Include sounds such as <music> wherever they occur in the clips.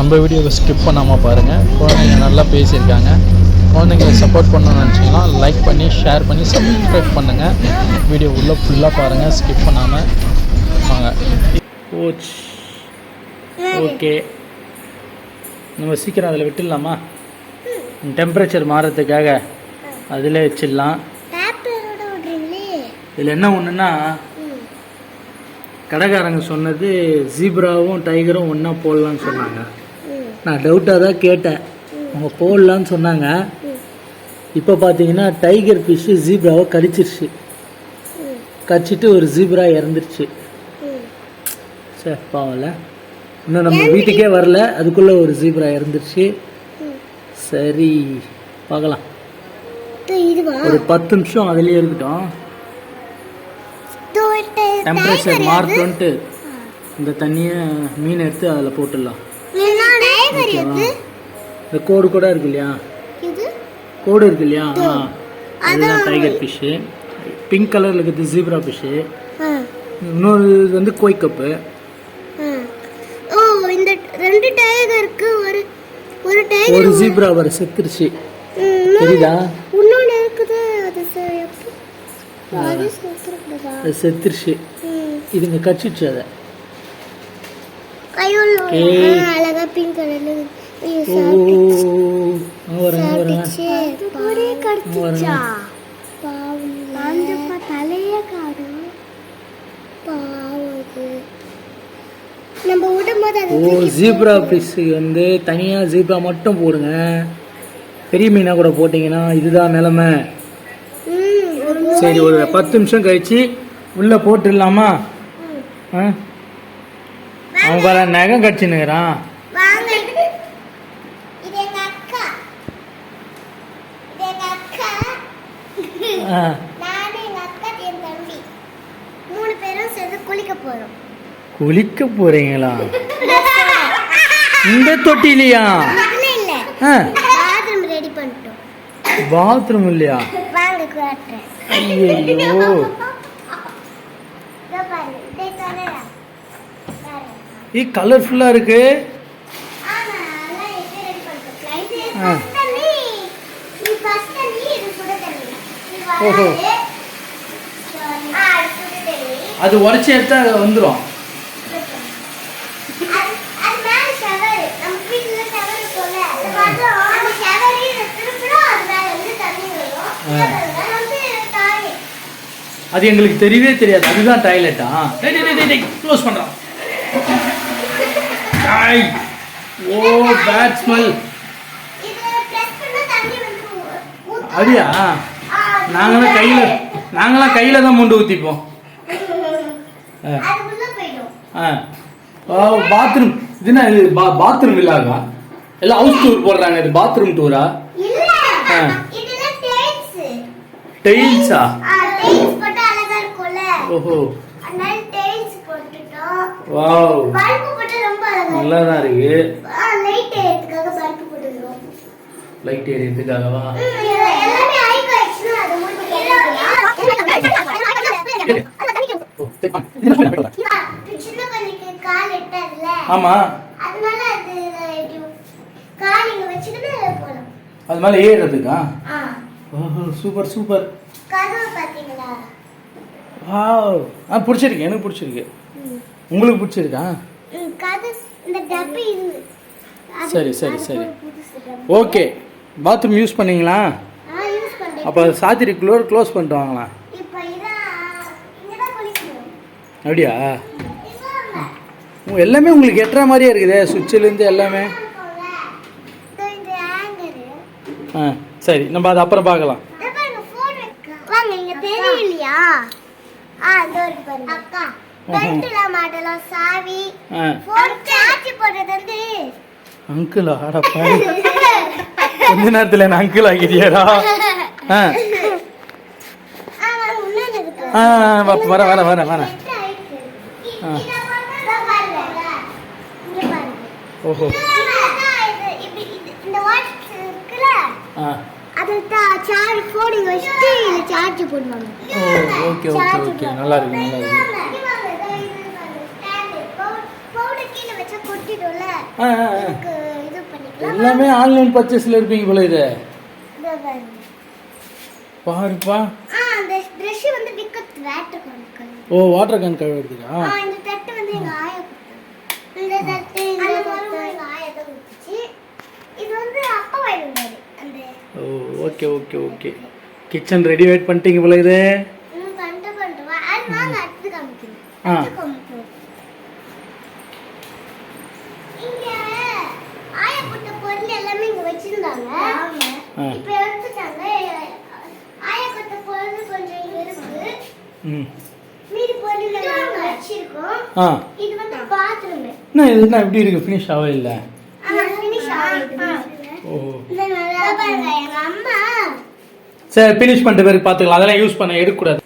நம்ம வீடியோவை ஸ்கிப் பண்ணாமல் பாருங்கள் குழந்தைங்க நல்லா பேசியிருக்காங்க. குழந்தைங்களை சப்போர்ட் பண்ணணும்னு நினச்சிங்கன்னா லைக் பண்ணி ஷேர் பண்ணி சப்ஸ்கிரைப் பண்ணுங்கள் வீடியோ உள்ளே ஃபுல்லாக பாருங்கள் ஸ்கிப் பண்ணாமல் வாங்க. கோச் ஓகே நம்ம சீக்கிரம் அதில் விட்டுடலாமா? டெம்பரேச்சர் மாறுறதுக்காக அதில் வச்சிடலாம். இதில் என்ன ஒன்றுன்னா கடைக்காரங்க சொன்னது ஜீப்ராவும் டைகரும் ஒன்றா போடலான்னு சொன்னாங்க. நான் டவுட்டாக தான் கேட்டேன். அவங்க போடலான்னு சொன்னாங்க. இப்போ பார்த்தீங்கன்னா டைகர் ஃபிஷ்ஷு ஜீப்ராவை கடிச்சிருச்சு. கடிச்சிட்டு ஒரு ஜீப்ரா இறந்துருச்சு. சார் பாவம்ல. இன்னும் நம்ம வீட்டுக்கே வரல. அதுக்குள்ளே ஒரு ஜீப்ரா இறந்துருச்சு. சரி பார்க்கலாம். ஒரு பத்து நிமிஷம் அதுலேயே இருக்கட்டும். டெம்பரேச்சர் மாறட்டும்ட்டு இந்த தண்ணியை மீன் எடுத்து அதில் போட்டுடலாம். இந்த கோடு கூட இருக்கு இல்லையா? கோடு இருக்கு இல்லையா? அதுதான் டைகர் ஃபிஷ்ஷு பிங்க் கலரில் இருக்கிறது ஜீப்ரா ஃபிஷ்ஷு இன்னொரு இது வந்து கோய் கப்பு. ஓ இந்த ரெண்டு டைகருக்கு ஒரு ஒரு டைகர் ஒரு ஜீப்ரா வர செத்துருச்சு. தெரியுதா? இன்னொன்னு இருக்குது. அது செத்துருச்சு. இதுங்க கடிச்சிடுச்சு அதை. அழகா பிங்க் கலர்ல ஜீப்ரா ஃபிஷ்ஷு வந்து தனியாக ஜீப்ரா மட்டும் போடுங்க. பெரிய மீனாக கூட போட்டிங்கன்னா இதுதான் நிலமை. சரி ஒரு பத்து நிமிஷம் கழிச்சு உள்ளே போட்டுடலாமா? ஆ? அவன் பாரு நகம் கடிச்சுன்னுக்குறான். குளிக்க போறீங்களா? <laughs> இந்த தொட்டிலையா? பாத்ரூம் இல்லையா? ஐயோ இதோ பாருங்க இதே தானே பாருங்க ஏ கலர்ஃபுல்லாக இருக்கு ஆமா எல்லாம் எப்படி ரெடி பண்ணிட்டோம் ஃப்ளைட் ஆ. ஃபர்ஸ்ட் தண்ணி நீ ஃபர்ஸ்ட் தண்ணி இது ஈ கலர்ஃபுல்லாக இருக்கு. ஓஹோ. அது உடச்சி எடுத்தா வந்துடும் அது எங்களுக்கு தெரியவே தெரியாது. அதுதான் டாய்லெட்டா க்ளோஸ் பண்ணுறான் ஓ பேட் ஸ்மெல். அப்படியா? நாங்களாம் கையில் நாங்களாம் கையில் தான் மூண்டு ஊற்றிப்போம் ஆ. பாத்ரூம் இது என்ன இது? பா பாத்ரூம் விழாவா எல்லாம் ஹவுஸ் டூர் போடுறாங்க. இது பாத்ரூம் டூரா டெயில்ஸா ஓஹோ. வாவ் நல்லா தான் இருக்கு லைட் எட்டாதுல ஆமா. அதனால அது மேலே ஏறுறதுக்கா? ஓஹோ சூப்பர் சூப்பர். கதவு பாத்தீங்களா வாவ். ஆ பிடிச்சிருக்கு. எனக்கு பிடிச்சிருக்கு. உங்களுக்கு பிடிச்சிருக்கா? சரி, சரி, சரி. ஓகே. பாத்ரூம் யூஸ் பண்ணீங்களா? ஆ யூஸ் பண்றேன் அப்போ சாத்திரி க்ளோர் க்ளோஸ் பண்ணிட்டு குளிக்கணும். அப்படியா? எல்லாமே உங்களுக்கு எட்டுற மாதிரியே இருக்குதே சுவிட்சிலேருந்து எல்லாமே. இருக்கும்ல. இதோ இந்த ஹேங்கரு. ஆ சரி நம்ம அதை அப்புறம் பார்க்கலாம். வாங்க இங்க தெரியலையா? ஆ இதோ இருக்கு பாருங்க. அக்கா. பெல்ட்ல மாட்டலாம் சாவி. ஆ. போன் சார்ஜ் போடுறது வந்து. அங்கிள் ஆடப்பா கொஞ்ச நேரத்தில் என்ன அங்கிள் ஆகிறியாரா ஆ. ஆ வாங்க முன்னாடி இருக்கு ஆ வ- வர வர வர வர ஓஹோ. சார்ஜ் இதுல சார்ஜ் போடுவாங்க. Okay okay okay. நல்லா இருக்கு நல்லா இருக்கு பவுடர் கீழே வச்சா கொட்டிடும்ல ஆ, ஆ, ஆ. இதுக்கு இது பண்ணிக்கலாம் எல்லாமே ஆன்லைன் பர்ச்சேஸ்ல இருப்பீங்க போல இது. பாருப்பா. ஆ அந்த ட்ரெஸ் வந்து விக்கத் வேட்டர் கொண்டு ஓ வாட்டர் கேன் கழுவுறதுக்கா ஆ இந்த தட்டு வந்து எங்க ஆயா கொடுத்தாங்க. இந்த தட்டு இந்த தட்டு எங்க ஆயா தான் கொடுத்துச்சு. இது வந்து அப்பா வாங்கிட்டாரு அந்த ஓ okay okay okay. Kitchen ready wait பண்ணிட்டீங்க போல இது. ம் பண்ணிட்டு பண்ணிட்டு வா அது வாங்க அடுத்து காமிக்கிறேன் ஆ. அடுத்து காமிக்கிறேன் இங்க ஆயா போட்ட பொருள் எல்லாமே இங்க வச்சிருந்தாங்க ஆ. இப்ப எடுத்துட்டாங்க. ஆயா போட்ட பொருள் கொஞ்சம் இங்க இருக்கு. ம். மீதி பொருள் எல்லாம் வச்சிருக்கோம். ஆ. இது வந்து பாத்ரூம் என்ன இது என்ன எப்படி இருக்கு? ஃபினிஷ் ஆகவே இல்லை? சரி ஃபினிஷ் பண்ணிட்ட பிறகு பார்த்துக்கலாம். அதெல்லாம் யூஸ் பண்ண எடுக்கக்கூடாது.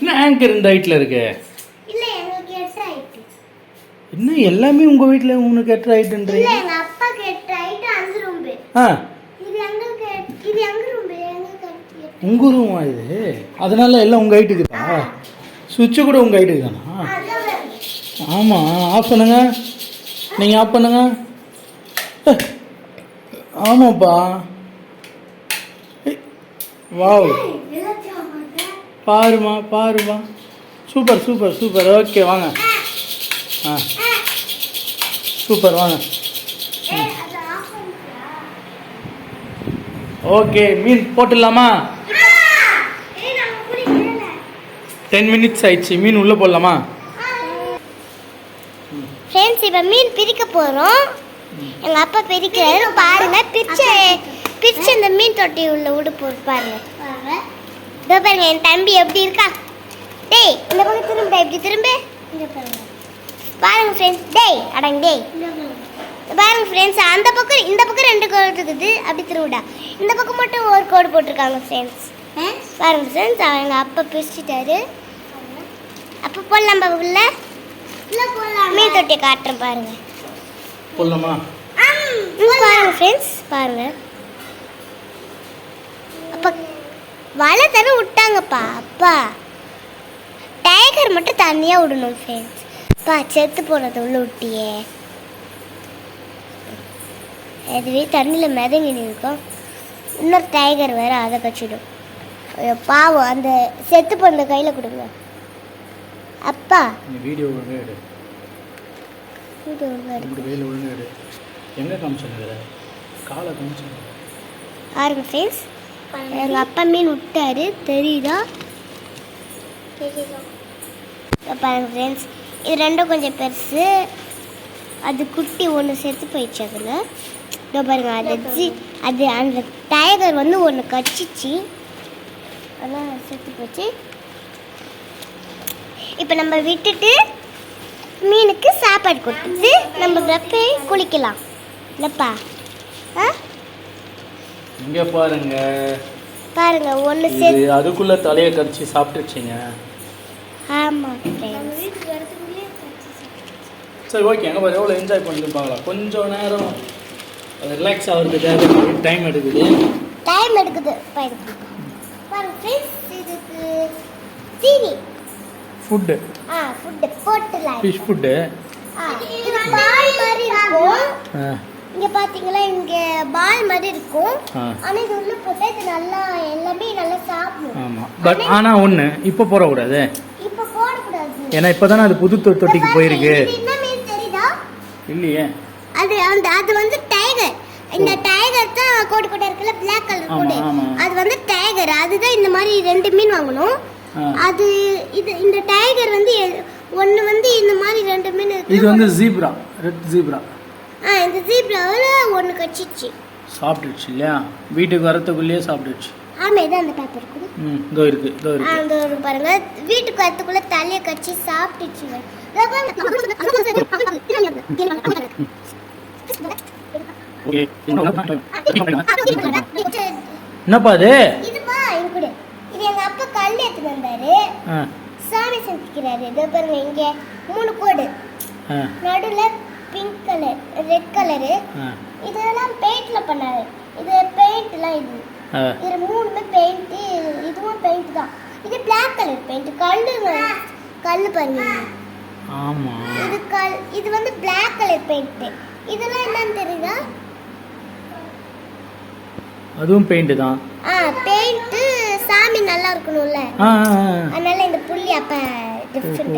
என்ன ஆங்கர் இந்த ஹைட்டில் இருக்கு? என்ன எல்லாமே உங்கள் வீட்டில் உனக்கு எட்டு இல்ல ஹைட்டுன்றீங்க எட்டு அந்த ரூம் ஆ இது எங்களுக்கு எட்டு- இது எங்க ரூம் எங்களுக்கு எட்டு. உங்கள் ரூமா இது. அதனால எல்லாம் உங்கள் ஹைட்டுக்கு தான். சுவிட்சு கூட உங்கள் ஹைட்டுக்கு தானா. ஆமாம் ஆஃப் பண்ணுங்க. நீங்கள் ஆஃப் பண்ணுங்க. ஆமாப்பா. வாவ். பாருமா பாருமா. Super super super. ஓகே வாங்க. ஆ. சூப்பர் வாங்க. ஓகே மீன் போட்டுடலாமா. டென் மினிட்ஸ் ஆயிடுச்சு. மீன் உள்ளே போடலாமா? ஃப்ரெண்ட்ஸ் இப்போ மீன் பிரிக்க போகிறோம் எங்கள் அப்பா பிரிக்கிறாரு. பாருங்க பிரிச்ச பிரிச்ச இந்த மீன் தொட்டி உள்ள விட பாருங்க. இதோ பாருங்க என் தம்பி எப்படி இருக்கா? டேய் இந்த பக்கம் திரும்ப எப்படி திரும்ப. பாருங்க. ஃப்ரெண்ட்ஸ் டேய் அடங்க டேய். பாருங்க ஃப்ரெண்ட்ஸ் அந்த பக்கம் இந்த பக்கம் ரெண்டு கோடு இருக்குது. அப்படி திருவிடா. இந்த பக்கம் மட்டும் ஒரு கோடு போட்டிருக்காங்க ஃப்ரெண்ட்ஸ் பாருங்க ஃப்ரெண்ட்ஸ் அவங்க அப்பா பிரிச்சுட்டாரு. அப்போ போடலாம் பாபுல? மீன் தொட்டியை காட்டுறேன் பாருங்க. போடலாமா? பாருங்க ஃப்ரெண்ட்ஸ் பாருங்க. அப்பா வலை தானே விட்டாங்கப்பா அப்பா. டைகர் மட்டும் தனியாக விடணும் ஃப்ரெண்ட்ஸ் அப்பா செத்து போனது உள்ள விட்டியே. அதுவே தண்ணியில் மிதங்கி நிற்கும். இன்னொரு டைகர் வேற அதை கச்சிடும் ஐயோ, பாவம் அந்த செத்து போன கையில் கொடுங்க. அப்பா. வீடியோ பாருங்க ஃப்ரெண்ட்ஸ் எங்கள் அப்பா மீன் விட்டாரு. தெரியுதா? பாருங்க ஃப்ரெண்ட்ஸ் இது ரெண்டும் கொஞ்சம் பெருசு. அது குட்டி ஒன்று செத்து போயிடுச்சு அதில். இதோ பாருங்க அது ஜி- அது அந்த டைகர் வந்து ஒன்று கச்சிச்சு அதான் செத்து போச்சு. இப்போ நம்ம விட்டுட்டு மீனுக்கு சாப்பாடு கொடுத்துட்டு நம்ம வெப்பை குளிக்கலாம். இல்லைப்பா. ஆ? இங்கே பாருங்க. பாருங்க ஒன்று செத்து அதுக்குள்ளே தலையை கடிச்சு சாப்பிட்டுச்சிங்க ஆமாம் சரி ஓகே எங்கே பாரு எவ்வளோ என்ஜாய் பண்ணிருப்பாங்களா? கொஞ்சம் நேரம். ரிலாக்ஸ் ஆகிறதுக்காக டைம் எடுக்குது. டைம் எடுக்குது. பாருங்க பாருங்க ஃப்ரெண்ட்ஸ் இதுக்கு தீனி ஃபுட்டு ஆ ஃபுட்டு போட்டுலாம் ஃபிஷ் ஃபுட்டு ஆ இது பால் மாதிரி இருக்கும். இங்க பாத்தீங்களா இங்க பால் மாதிரி இருக்கும். ஆனா இது உள்ள போட்டா இது நல்லா எல்லாமே நல்லா சாப்பிடும். ஆமாம் பட் ஆனால் ஒன்று இப்போ போடக்கூடாது. இப்ப போடக்கூடாது. ஏன்னா இப்போ தானே அது புது தொட்டிக்கு போயிருக்கு. இது என்ன மீன் தெரியுதா இல்லையே. அது அந்த அது வந்து இந்த டைகர் தான் கோடு கோட்டா இருக்குல்ல பிளாக் கலர் கோடு. அது வந்து டைகர் அதுதான் இந்த மாதிரி ரெண்டு மீன் வாங்கணும். அது இது இந்த டைகர் வந்து ஒண்ணு வந்து இந்த மாதிரி ரெண்டு மீன் இது வந்து ஜீப்ரா ரெட் ஜீப்ரா ஆ இந்த ஜீப்ராவில் ஒன்று கச்சிச்சு. சாப்பிட்டுச்சு இல்லையா? வீட்டுக்கு வரத்துக்குள்ளேயே சாப்பிட்டுச்சு ஆமா இதான் அந்த பேப்பர் இருக்குது. ம் இதோ இருக்கு இதோ ஆ, இருக்கு இந்த ஒரு பாருங்க. வீட்டுக்கு வரத்துக்குள்ள தலையை கச்சி சாப்பிட்டுச்சு என்னப்பா அது? இது கூட. இது எங்க அப்பா கல் எடுத்துட்டு வந்தாரு. சாமி செஞ்சுக்கிறாரு இதோ பாருங்க இங்க மூணு கோடு. நடுவுல பிங்க் கலர் ரெட் கலரு இதெல்லாம் பெயிண்ட்ல பண்ணாரு. இது பெயிண்ட்லாம் இது. இது மூணுமே பெயிண்ட் இதுவும் பெயிண்ட் தான். இது Black கலர் பெயிண்ட் கல்லு கல்லு பாருங்க. ஆமாம் இது கல் இது வந்து Black கலர் பெயிண்ட் இதெல்லாம் என்னன்னு தெரியுதா? அதுவும் பெயிண்ட் தான் ஆ பெயிண்ட் சாமி நல்லா இருக்கணும்ல. அதனால இந்த புள்ளி அப்ப டிஃப்ரெண்ட்